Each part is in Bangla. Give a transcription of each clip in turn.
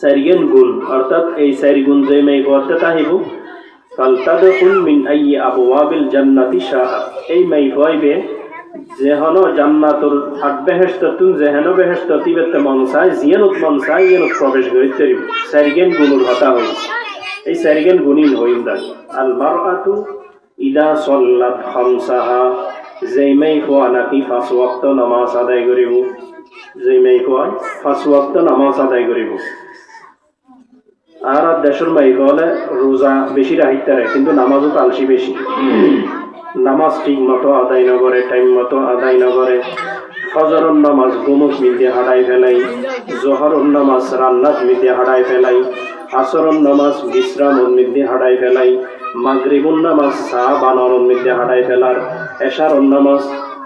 চারিগেন গুণ, অর্থাৎ এই চারি গুণ যে মেয়ে করতে তাহিব ফালতাদখুল মিন আইয়ি আবওয়াবিল জান্নাতি শাআ। এই মেয়ে হইবে যেহন জান্নাতুর হাট বেহেস্ত তুন, যেহেন বেহেস্ত তিবেতে মন চায়, জিয়ানত মন চায় ইয়ানত প্রবেশ করিতে পারিব চারিগেন গুণুর হতা হই এই চারিগেন গুণিন হইম দান আল মারআতু ইদা সল্লাত খামসাহা। যেই মেয়ে খোয়া নাকি পাঁচ ওয়াক্ত নামাজ আদায় করিব, যেই মেয়ে খোয়া পাঁচ নামাজ আদায় করিব। আর আর দেশের মাই হলে রোজা বেশি রাহিতারে কিন্তু নামাজও তালসি বেশি। নামাজ ঠিক মতো আদায় নগরে টাইম মতো আদায় নগরে ফজরর নামাজ গুমুক মিলতে হাডাই ফেলাই, জহরর নামাজ রান্নাত মিলতে হাডাই ফেলাই আসরন নামাজ বিশ্রাম মিলতে হাডাই ফেলাই মাগরিবুন নামাজ চা বানানোর মধ্যে হাডাই ফেলার এশারন নামাজ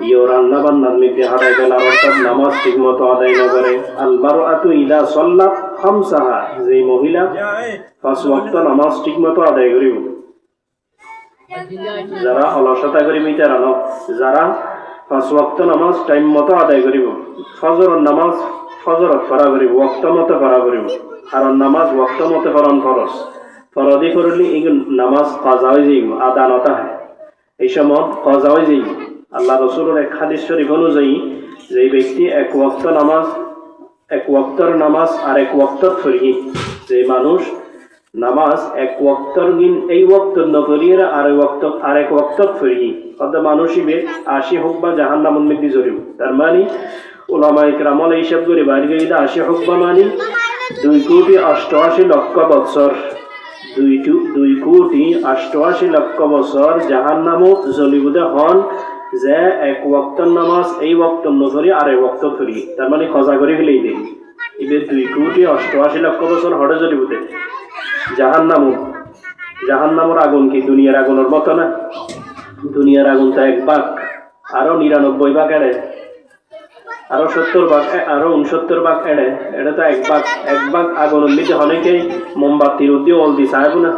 ইয় রান্না বান্নার মধ্যে হাডাই ফেলার, অর্থাৎ নামাজ ঠিক মতো আদায় নগরে আলবারো আতু ইদা সল্লাত খামসাহা। যে মহিলা পাঁচ ওয়াক্ত নামাজ ঠিক মতো আদায় করিব। যারা অলসতা করি মিটার আনো যারা পাঁচ ওয়াক্ত নামাজ টাইম মতো আদায় করিব ফজরের নামাজ ফজরত পড়া করিব, ওয়াক্ত মতো পড়া করিব। কারণ নামাজ ওয়াক্ত মতো পড়ান ফরজ। ফরদি করলে এই নামাজ কাজা হয়ে যাইব, আদা নতা হয়। এই সময় কাজা হয়ে যাইব। আল্লাহ রসুলের এক হাদিস শরীফ অনুযায়ী, যে ব্যক্তি এক ওয়াক্ত নামাজ এক ওয়াক্তর নামাজ আর এক ওয়াক্তর ফরি যে মানুষ নামাজ এক ওয়াক্তর দিন এই ওয়াক্ত নকরিয়ে আর ওয়াক্ত আর এক ওয়াক্তর ফরি অর্থাৎ মানুষ ইবে আশি হোক বা জাহান নামন মধ্যে জড়িব তার মানে ওলামা ইকরামল এইসব করে বাড়ি গিয়ে আশি হোক বা মানি, দুই কোটি অষ্টআশি লক্ষ বৎসর দুই দুই কোটি অষ্টআশি লক্ষ বছর জাহান নামক জ্বলিবুদে হন। যে এক ওয়াক্তর নামাজ, এই ওয়াক্ত নধরি আর এক ওয়াক্ত ফরি তার মানে খজা করে ফেলেই দেই এবার দুই কোটি অষ্টআশি লক্ষ বছর হরে জ্বলিবুদে জাহান নামক জাহান নামর আগুন কি দুনিয়ার আগুনের মতো না? দুনিয়ার আগুন তো এক ভাগ আরও নিরানব্বই ভাগ এড়ে। আরও সত্তর এ- আরও উনসত্তর ভাগ এড়ে। এটা তো এক ভাগ এক ভাগ আগুনের নিচে অনেকেই মোমবাতির উদ্যোগ অল দি চাইব না।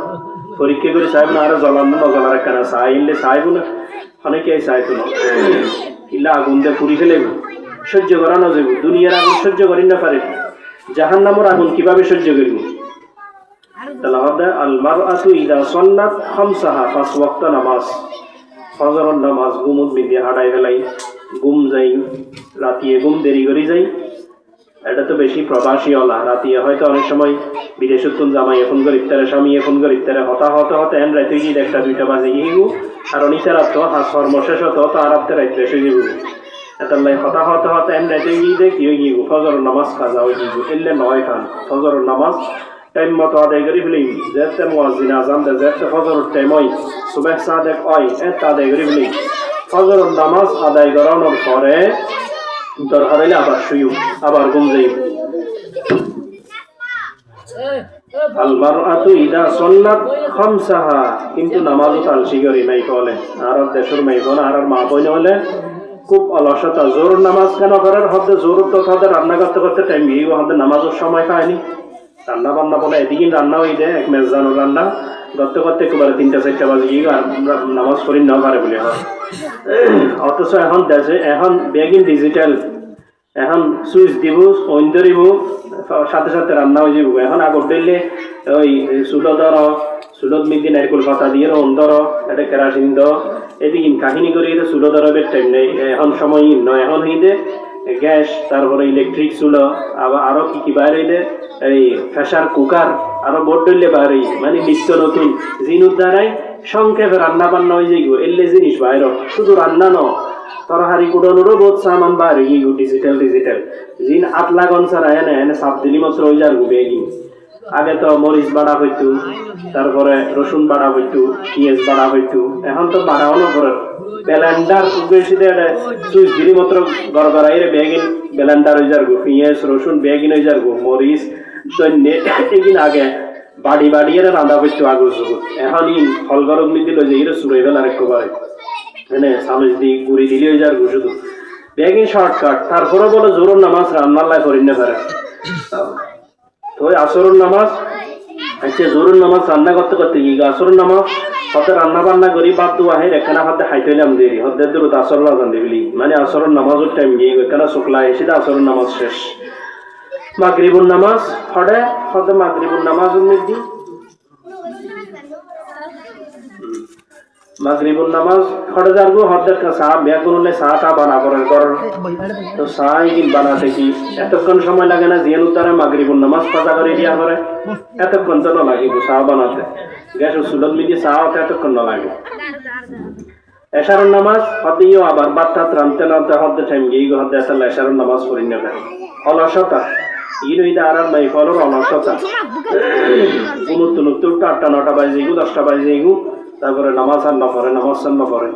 পরীক্ষা করে চাইব না, আরও জ্বলান না নজলার কেনা চাইলে চাইব না। অনেকেই চাইতো না। ইলা আগুন দিয়ে পুরি ফেলে সহ্য করা না যাবে দুনিয়ার আগুন সহ্য করি না পারে। জাহান নামর আগুন কীভাবে সহ্য করব? নামাজ। ফজরের নামাজ গুমুদ মিদিয়ে হাডাই ফেলাই। গুম যাই, রাতিয়ে গুম দেরি করে যাই। এটা তো বেশি প্রবাসী অলা। রাতিয়ে হয়তো অনেক সময় বিদেশের তুন জামাই, এখন করে ইত্যারে স্বামী, এখন করে ইত্যারে হতা, হতে হতে, এন রাইতে গিয়ে একটা দুইটা বাজে গিয়ে গু। আর অনিতার তো হাস সর্বশেষ হতো, তো আর আপতে রাইতে এসে যাব এটার লাই হতা, হতে হতে, এন রাইতে গিয়ে দেখ ইয়ে গিয়ে ফজর নামাজ কাজা হয়ে গিয়ে এলে নয় খান ফজর নামাজ টাইম মতো আদায় করে ফেলিম যেতে মুয়াজ্জিন আজান দে, যেতে ফজর টাইম হয়, সুবেহ সাদেক হয়, এত আদায় করে ফেলিম ফজর নামাজ আদায় করানোর পরে দরকার হইলে আবার শুয়ু আবার ঘুম যাইব আলমারআতু ইদা সন্নাত খামসাহা, কিন্তু নামাজও তাল শিগরি নাই কলে। আর দেশের মাই বোন, আর মা হলে খুব অলসতা। জোর নামাজ কেন করার? হতে জোর তো তাদের রান্না করতে করতে টাইম গিয়ে হতে নামাজের সময় পায়নি। রান্না বান্না বলে এদিকে রান্না হয়ে যায়, এক মেজানোর রান্না। করতে করতে একেবারে তিনটা, চারটা বাজে, গিয়ে নামাজ পড়ি না, পারে বলে হয়। অথচ এখন দেশে, এখন বেগিন ডিজিটাল এখন সুইচ দিব, অইন ধরিব, সাথে সাথে রান্না হয়ে যাব এখন আগর দিলে ওই চুলো ধর চুলত মিদি নারকেল পাতা দিয়ে অন ধর, এটা কেরাসিন দ এদিকে কাহিনী করে চুলো ধরবের টাইম নেই। এখন সময় নয় এখন হইতে গ্যাস, তারপরে ইলেকট্রিক চুলো, আবার আরও কি কি বাইরে এই প্রেসার কুকার আরও বোর্ড ডলে বাইরে মানে নিত্য নতুন জিনুর দ্বারাই সংক্ষেপে রান্না বান্না হয়ে যাইব, এলে জিনিস বাইর শুধু রান্না ন তরহারি কুড়ানোরও বহুত সামান বাইরে গিয়ে ডিজিটাল ডিজিটাল জিন আতলা গনসারা এনে এনে সাপ দিলি মাত্র ওই যার গুবে গিয়ে আগে তো মরিচ বাড়া হইতো, তারপরে রসুন বাড়া হইতো, পিঁয়াজ বাড়া হইতো, এখন তো বাড়াও না করে ব্যালেন্ডার বেশি সুইচ দিলি মাত্র গড় গড়াই রে, বেগিন ব্যালেন্ডার হয়ে যার গো পিঁয়াজ, রসুন, বেগিন হয়ে যার গো মরিচ দৈন্যে এদিন আগে বাড়ি বাড়িয়ে রান্না হইতো আগর যুগ এখন ই ফল গরম নি দিল, যে ইরে সুরাই বেলার একবারে মানে সামজ দি, গুড়ি দিলে হয়ে যার গো শুধু। বেগিন শর্টকাট তারপরে বলে জোর নামাজ রান্নাল্লাই করি না পারে। তো আসরুর নামাজ আচ্ছা জোরুর নামাজ রান্না করতে করতে কি? আসরুর নামাজ হতে রান্না বান্না করি বাদ দু আহে এখানে হাতে খাইতে হইলাম দেরি হতে দূরত আসর লাগান দিবিলি মানে আসরের নামাজ টাইম গিয়ে এখানে শুক্লা এসে আসরের নামাজ শেষ। মাগরিবুন নামাজ হডে হতে মাগরিবুন নামাজ উন্নিদি মাগরিবুন নামাজ যারগো হদে কা সা বিয়া করলে সা টা বানা করে কর তো সা ইন বানাতে কি এতক্ষণ সময় লাগে না জিয়ান উত্তরে মাগরিবুন নামাজ কাজা করে দিয়া করে। এতক্ষণ তো না লাগে সা বানাতে। গ্যাস সুলন মিদি সা হতে এতক্ষণ লাগে। এশারের নামাজ, হদিও আবার বাত্তাত রামতে রামতে হদ্দে টাইম গিয়ে হদ্দে আসলে এশারের নামাজ পড়ি না কেন? অলসতা। ইন হইতে আর আর নাই, ফলর অলসতা। গুমুত্তু নুত্তু আটটা, নটা বাজে গু, দশটা বাজে গু। তারপরে নামাজ আর না পড়ে নামাজ আর না পড়ে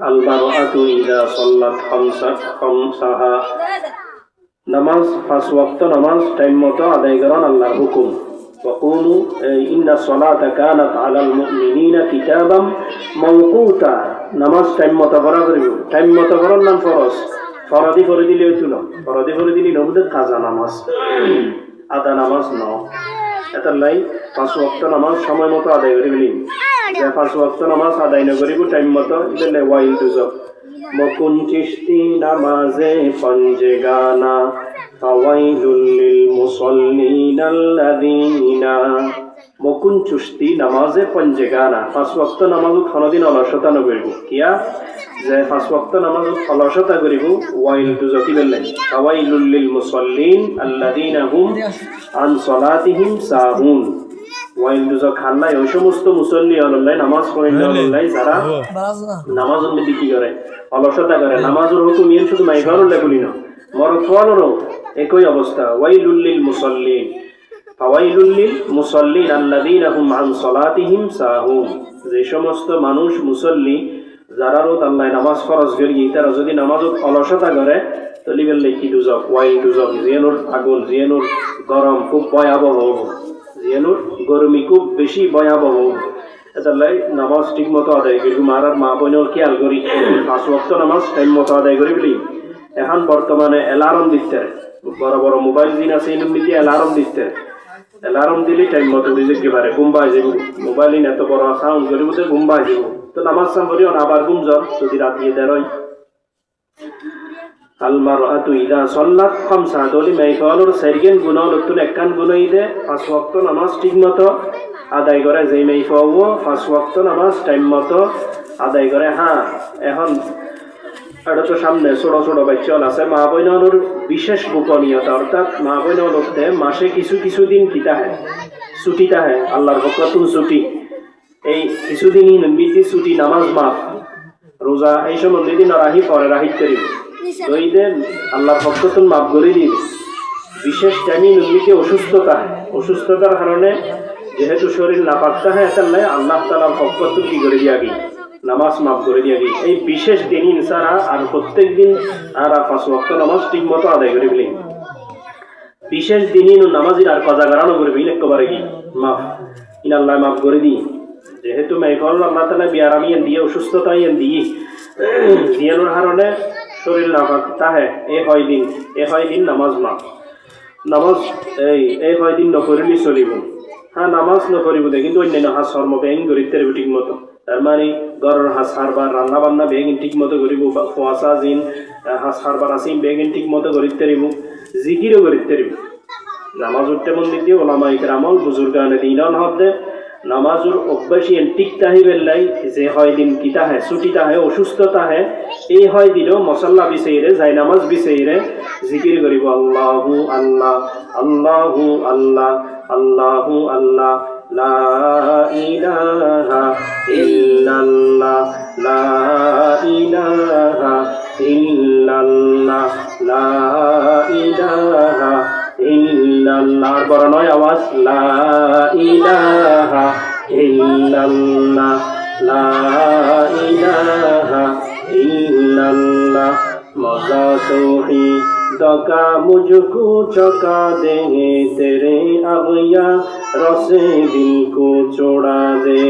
আলবার আতু ইদা সল্লাত খামসা খামসাহা নামাজ পাঁচ ওয়াক্ত নামাজ টাইম মতো আদায় করান আল্লাহর হুকুম وقولوا إن الصلاة كانت على المؤمنين كتابا موقوتا নামাজ টাইম মতো পড়া করিব টাইম মতো পড়ার নাম ফরজ ফরাদি করে দিলে হইছিল ফরাদি করে দিলে নবুদের কাজা নামাজ আদা নামাজ ন এটা লাই পাঁচ ওয়াক্ত নামাজ সময় মতো আদায় করি যে পাঁচ ওয়াক্ত নামাজ আদায় নকরিব টাইম মতো ইদেলে ওয়াইল দুজক মকুন চিস্তি নামাজে পঞ্জে গানা ফাওয়াইলুল লিল মকুন চুস্তি নামাজে পঞ্জে গানা পাঁচ ওয়াক্ত নামাজ খনদিন অলসতা নকরিব কিয়া? যে পাঁচ ওয়াক্ত নামাজ অলসতা করিব ওয়াইল দুজকি বেললেন ফাওয়াইলুল লিল মুসাল্লিন আল্লাযীনা হুম আন সলাতিহিম সাহুন। ওয়াইল দুজক খাল্লাই ওই সমস্ত মুসল্লি অলল্লাই নামাজ পড়েন অলল্লাই যারা নামাজ উন্নতি কি করে অলসতা করে নামাজের হুকুম ইয়েন শুধু মাইফারুল লেগুলি না। মরদ একই অবস্থা। ওয়াইলুল্লিল মুসল্লিন। ফাওয়াইলুল্লিল মুসল্লিন আল্লাযীনা হুম আন সলাতিহিম সাহুন যে সমস্ত মানুষ মুসল্লি যারা রোদ আল্লাহ নামাজ ফরজ করি তারা যদি নামাজত অলসতা করে তলিবেল কি দুজক? ওয়াইল দুজক জিয়ানুর আগুন জিয়ানুর গরম খুব ভয়াবহ। জিয়ানুর, গরমি খুব বেশি ভয়াবহ। এটালাই নামাজ ঠিক মতো আদায় করি মারার মা বোনের খেয়াল করি। পাঁচ ওয়াক্ত নামাজ টাইম মতো আদায় করি বলি। এখন বর্তমানে অ্যালার্ম দিতে বড় বড় মোবাইল দিন আছে মধ্যে অ্যালার্ম দিতে অ্যালার্ম দিলে টাইম মতো দিতে কি পারে ঘুমবাই যাব। মোবাইল এত বড় সাউন্ড করি বলতে ঘুমবাই যাব। তো নামাজ সাম করি আবার ঘুম যাও যদি রাতিয়ে দেরয় খামসা দলি একখান দে পাঁচ নামাজ আদায় নামাজ টাইম মতো, আদায় হ্যাঁ এখন সামনে বাচ্চল আছে বিশেষ গোপনীয়তা, অর্থাৎ মা বইনলতে মাসে কিছু কিছু দিন কিতা হয়? ছুটি তাহে আল্লাহর ভক্ততুন ছুটি। এই কিছুদিনই বিধি ছুটি, নামাজ মাফ, রোজা, এই সময় দিন রাহি পরে রাহিত করিব। তো ঈদের আল্লাহর ভক্ততুন মাফ করে দিবে। বিশেষ টাইমে নদীকে অসুস্থতা অসুস্থতার কারণে যেহেতু শরীর না পাকতে হয় নয় আল্লাহ তালার ভক্ততুন কি করে দিয়া নামাজ মাফ করে দিয়া এই বিশেষ দিন ইনসারা আর প্রত্যেক দিন আর পাঁচ ওয়াক্ত নামাজ ঠিক মতো আদায় করে বলি বিশেষ দিনই নামাজির আর কজা গাড়ানো করবি একেবারে কি? মাফ। ইন আল্লাহ মাফ করে দিই যেহেতু মেঘল আল্লাহ তালা বিয়ার আমি দিয়ে, অসুস্থতা দিয়ে, দিয়ানোর কারণে শরীর না তাহে, এ হয় দিন, এ হয় দিন নামাজ মাফ নামাজ, এই এই হয় দিন নকরিলি চলিব। হ্যাঁ নামাজ নকরিব দে, কিন্তু অন্যান্য হাস কর্ম বেগিন করিতে পারবি ঠিক মতো। তার মানে ঘরের হাস হারবার রান্না বান্না বেগিন ঠিক মতো করিব ফুয়াশা জিন হাস হারবার আসিম বেগিন ঠিক মতো করিতে পারিব জিকিরও করিতে পারিব নামাজ উঠতে মন্দির দিয়ে ওলামা ইকরামল বুজুর্গানে দিনন হদ্দে নামাজুর অভ্যাসী টিক তাহিবেল্লাই যে হয় দিন কিতা হয় ছুটি তাহে অসুস্থতা হে এই হয় দিনও মশাল্লা বিচাইরে যাই নামাজ বিচাইরে জিকির করিব। আল্লাহু আল্লাহ আল্লাহু আল্লাহ আল্লাহু আল্লাহ, লা ইলাহা ইল্লাল্লাহ, লা আল্লাহর বড় নয় আওয়াজ, লা ইলাহা ইল্লাল্লাহ, লা ইলাহা ইল্লাল্লাহ, মজা সোহি দকা মুঝকো চকা দেহে, তেরে আগয়া রসে দিল কো চোড়া দে,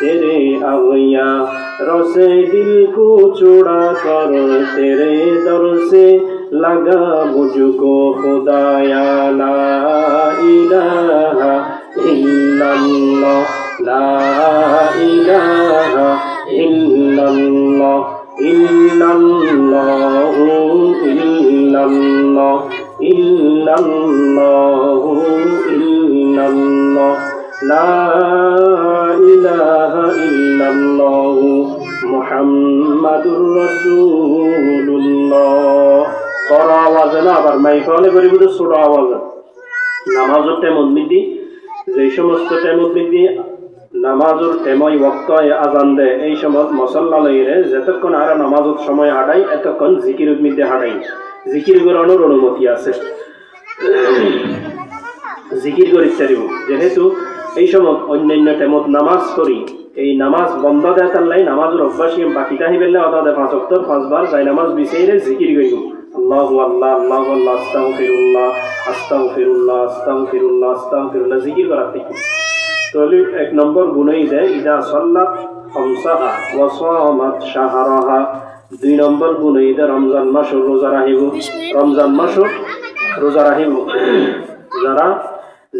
তেরে আগয়া রসে দিল কো চোড়া কর, তেরে দর لگا مجھ کو خدایا لا الہ الا اللہ لا الہ الا اللہ الا اللہ الا اللہ الا اللہ الا اللہ لا الہ الا اللہ محمد رسول اللہ বড় আওয়াজে না, আবার মাইকলে করি বুঝে ছোট আওয়াজে নামাজের টেমত মিদি যে সমস্ত টেমত মিদি নামাজের টেমই ওক্ত আজান দে, এই সময় মসল্লা লইরে যতক্ষণ আর নামাজের সময় হাঁটাই, এতক্ষণ জিকির মিদ্যে হাঁটাই। জিকির করানোর অনুমতি আছে। জিকির করি পারিব যেহেতু এই সময় অন্যান্য টেমত নামাজ করি, এই নামাজ বন্ধ দেয় তার লাই নামাজের অভ্যাস বাকি তাহি বেললে অর্থাৎ পাঁচ অক্টর পাঁচবার যাই নামাজ বিচাইরে জিকির করিব। আল্লাহ আল্লাহ আল্লাহ আল্লাহ আস্তাহ ফিরুল্লাহ আস্তাহ ফিরুল্লাহ আস্তাহ ফিরুল্লাহ আস্তাহ ফিরুল্লাহ জিকির করার থেকে। তাহলে এক নম্বর গুণই দেয় ইদা সল্লাত হমসাহা ওয়াসামাত শাহরাহা। দুই নম্বর গুণই দেয় রমজান মাসও রোজা রাহিব রমজান মাসও রোজা রাহিব যারা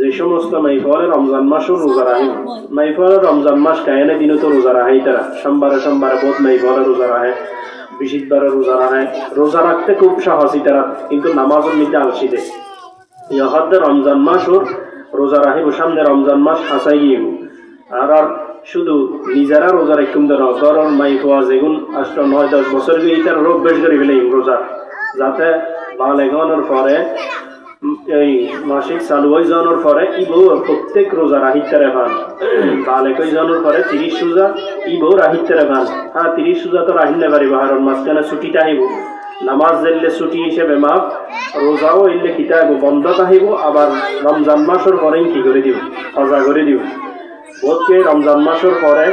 যে সমস্ত মাইফলে রমজান মাসও রোজা রাহিব মাইফলে রমজান মাস কায়নে দিনও তো রোজা রাহাই তারা। সোমবারে সোমবারে বোধ মাইফলে রোজা রাহে বিশিতবারে রোজা রাখে। রোজা রাখতে খুব সাহসী তারা কিন্তু নামাজও নিতে আলসি দেয় ইহাদের রমজান মাস ওর রোজা রাহিব সামনে রমজান মাস হাসাই গিয়ে আর আর শুধু নিজেরা রোজা রেখুম দেন কারণ মাই খোয়া যেগুন আষ্ট নয় দশ বছর গিয়ে তার রোগ বেশ করে ফেলে রোজা। যাতে বালেগনের পরে উম, এই মাসিক চালু হয়ে যাওয়ার পরে ইবো প্রত্যেক রোজা রাহিত্যারে ভান। বালেক হয়ে যাওয়ার পরে তিরিশ রোজা ইবো রাহিত্যারে ভান। হ্যাঁ তিরিশ রোজা তো রাহিলে পারিব হারণ মাঝখানে ছুটিটা আহিব। নামাজ দিলে ছুটি হিসেবে মাপ রোজাও এলে কিতাব বন্ধ আহিব, আবার রমজান মাসের পরে কি করে দিব? সজা করে দিব। বোধকে রমজান মাসের পরে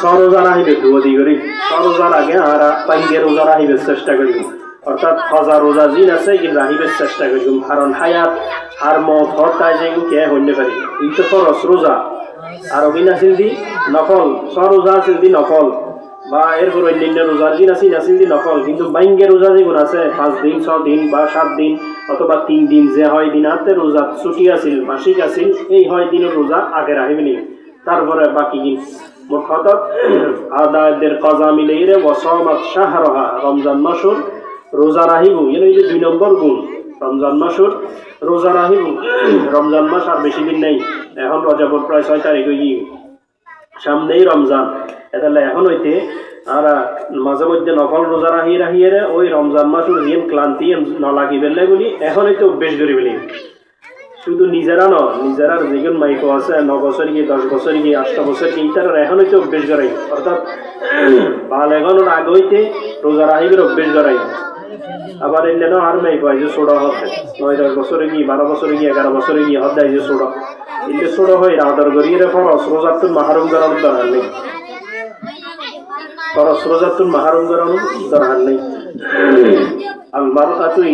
সরোজার আহিবে দুদি করি সরোজার আগে আর পাইগে রোজার আহিবে চেষ্টা করিব অর্থাৎ সজা রোজা জিন আছে কিন্তু চেষ্টা করিব কারণ হায়াত আর মত যে কে পারি কিন্তু খরচ রোজা আর অভিন আছিল দি নফল। সরোজা আছিল দি নফল। বা এরপর অন্যান্য রোজার দিন আছিল আছিল দি নফল। কিন্তু বাইঙ্গে রোজা যেগুলো আছে, পাঁচ দিন, ছ দিন বা সাত দিন অথবা তিন দিন যে হয় দিন, আতে রোজা ছুটি আছিল, মাসিক আছিল, এই হয় দিনের রোজা আগে রাখিবে নি তারপরে বাকি দিন। মোট কথা আদায়দের কজা মিলে রে ওসমাত শাহরহা রমজান মাসুর রোজা রাহিব এর এই যে দুই নম্বর গুণ, রমজান মাসুর রোজা রাহিব। রমজান মাস আর বেশি দিন নেই, এখন রজাবর প্রায় ছয় তারিখ গিয়ে সামনেই রমজান। এতালে এখন হইতে আর মাঝে মধ্যে নফল রোজা রাহি রাহিয়ে ওই রমজান মাসের যেন ক্লান্তি নলাগি বেলে বলি, এখন হইতে অভ্যেস করি বলি। শুধু নিজেরা ন নিজেরার যেগুন মাইকো আছে, ন বছর গিয়ে, দশ বছর গিয়ে, আষ্ট বছর গিয়ে তার এখন হইতে অভ্যেস করাই। অর্থাৎ ভালো এখনোর আগে হইতে রোজা রাহিবের অভ্যেস করাই। আবার এলে না আর মাইকো আইজে ছোড়া হতে নয়, দশ বছরে গিয়ে বারো বছরে গিয়ে এগারো বছরে গিয়ে হতে আইজে ছোড়া ইলে ছোড়া হয় আদর করিয়ে রে ফরস রোজার তো মাহারুম করানোর দরকার নেই। খরচ রোজাতুন মাহারুম করানোর দরকার নেই।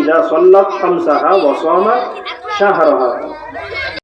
ইদা সাল্লাত খামসাহা ওয়া সামাত শাহরাহা।